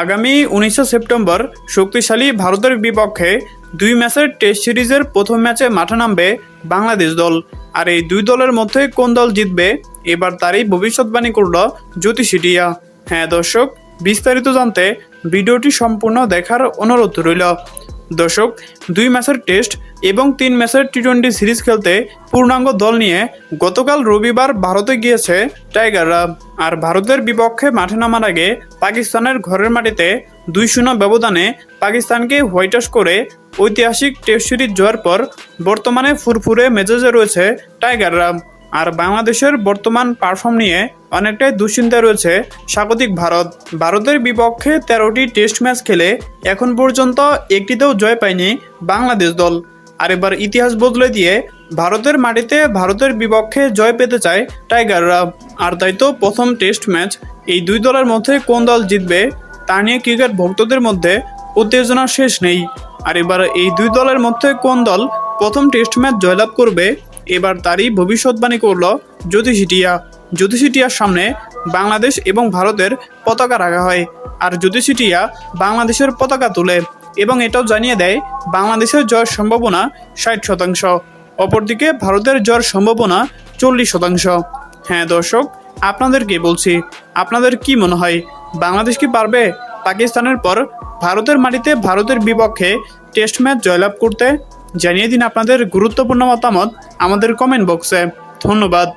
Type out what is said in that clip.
আগামী উনিশে সেপ্টেম্বর শক্তিশালী ভারতের বিপক্ষে দুই ম্যাচের টেস্ট সিরিজের প্রথম ম্যাচে মাঠে নামবে বাংলাদেশ দল। আর এই দুই দলের মধ্যে কোন দল জিতবে, এবার তারই ভবিষ্যৎবাণী করল জ্যোতিষিটিয়া হ্যাঁ দর্শক, বিস্তারিত জানতে ভিডিওটি সম্পূর্ণ দেখার অনুরোধ রইল। দর্শক, দুই ম্যাচের টেস্ট এবং তিন ম্যাচের টি টোয়েন্টি সিরিজ খেলতে পূর্ণাঙ্গ দল নিয়ে গতকাল রবিবার ভারতে গিয়েছে টাইগাররা। আর ভারতের বিপক্ষে মাঠে নামার আগে পাকিস্তানের ঘরের মাটিতে দুই শূন্য ব্যবধানে পাকিস্তানকে হোয়াইটাস করে ঐতিহাসিক টেস্ট সিরিজ জয়ের পর বর্তমানে ফুরফুরে মেজাজে রয়েছে টাইগাররা। আর বাংলাদেশের বর্তমান পারফর্ম নিয়ে অনেকটাই দুশ্চিন্তায় রয়েছে স্বাগতিক ভারত। ভারতের বিপক্ষে তেরোটি টেস্ট ম্যাচ খেলে এখন পর্যন্ত একটিতেও জয় পায়নি বাংলাদেশ দল। আর এবার ইতিহাস বদলে দিয়ে ভারতের মাটিতে ভারতের বিপক্ষে জয় পেতে চায় টাইগাররা। আর তাই তো প্রথম টেস্ট ম্যাচ এই দুই দলের মধ্যে কোন দল জিতবে তা নিয়ে ক্রিকেট ভক্তদের মধ্যে উত্তেজনার শেষ নেই। আর এবার এই দুই দলের মধ্যে কোন দল প্রথম টেস্ট ম্যাচ জয়লাভ করবে এবার তারই ভবিষ্যৎবাণী করল জ্যোতিষিটিয়া জ্যোতিষিটিয়ার সামনে বাংলাদেশ এবং ভারতের পতাকা রাখা হয়। আর জ্যোতিষিটিয়া বাংলাদেশের পতাকা তুলে। এবং এটাও জানিয়ে দেয়, বাংলাদেশের জয়ের সম্ভাবনা ষাট শতাংশ, অপরদিকে ভারতের জয়ের সম্ভাবনা চল্লিশ শতাংশ। হ্যাঁ দর্শক আপনাদেরকে বলছি? আপনাদের কি মনে হয়, বাংলাদেশ কি পারবে? পাকিস্তানের পর ভারতের মাটিতে ভারতের বিপক্ষে টেস্ট ম্যাচ জয়লাভ করতে? জানিয়ে দিন আপনাদের গুরুত্বপূর্ণ মতামত আমাদের কমেন্ট বক্সে ধন্যবাদ।